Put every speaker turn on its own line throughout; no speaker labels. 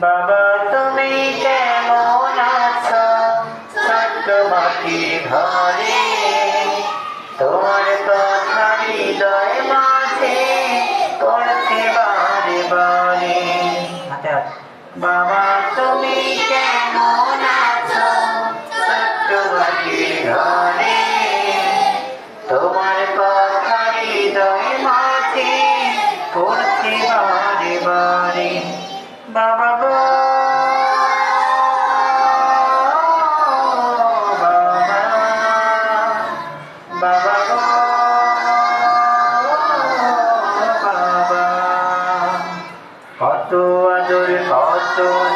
বাবা তুমি কেমন আছো? ছোট্ট মাটির ঘরে। তোমার কথা হৃদয় মাঝে করতে বারে বারে। বাবা Ba ba ba Oh,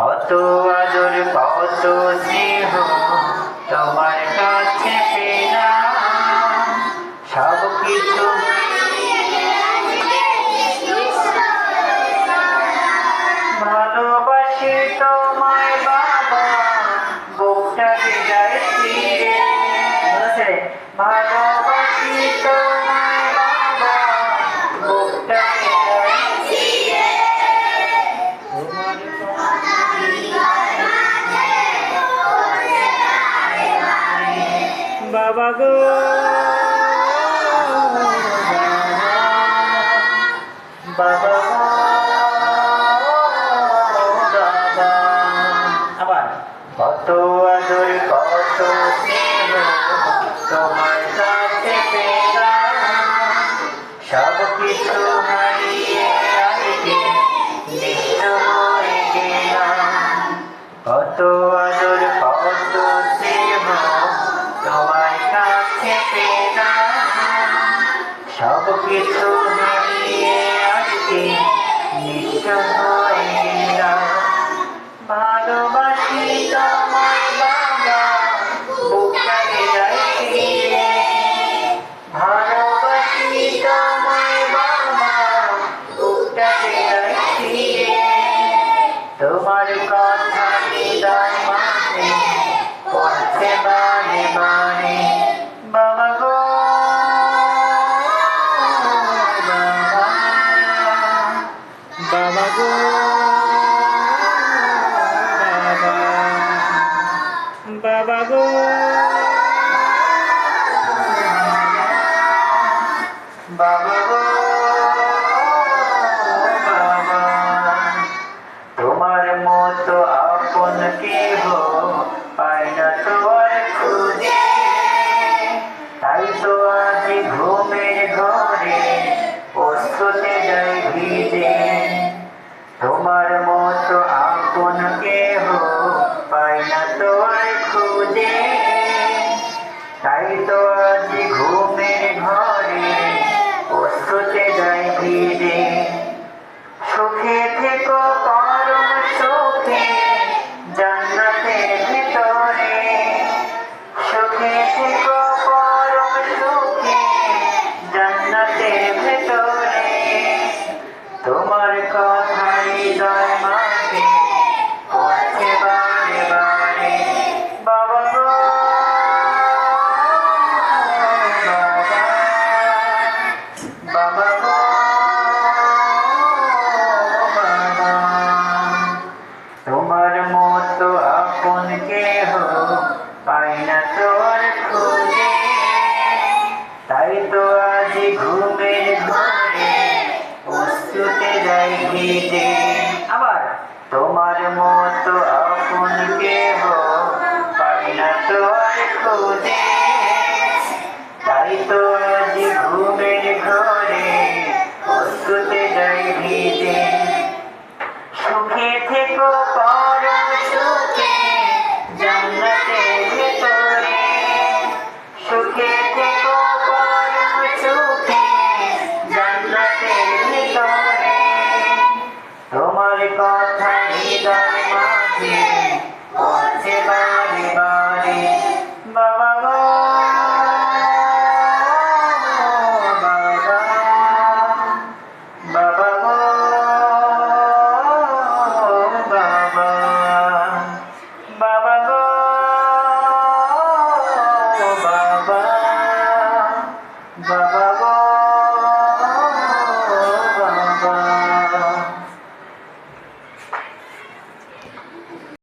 কত আদর, কত স্নেহ তোমার কাছে পেলাম। সব কিছু ভালোবাসি তোমায় বাবা বুকটা বিদায় ভালো বাবা। বাবা আবার। কত আদর কত কিছু হারিয়ে আজকে নিঃস্ব হয়ে গেলাম ভালোবাসি তোমার তোমার কথা বাবা। গো বাবা গো বাবা। তোমার মতো আপন কে Cristo তো আজ ঘুমের ঘরে প্রস্তুতে যাই ভিজে আবার। তোমার মতো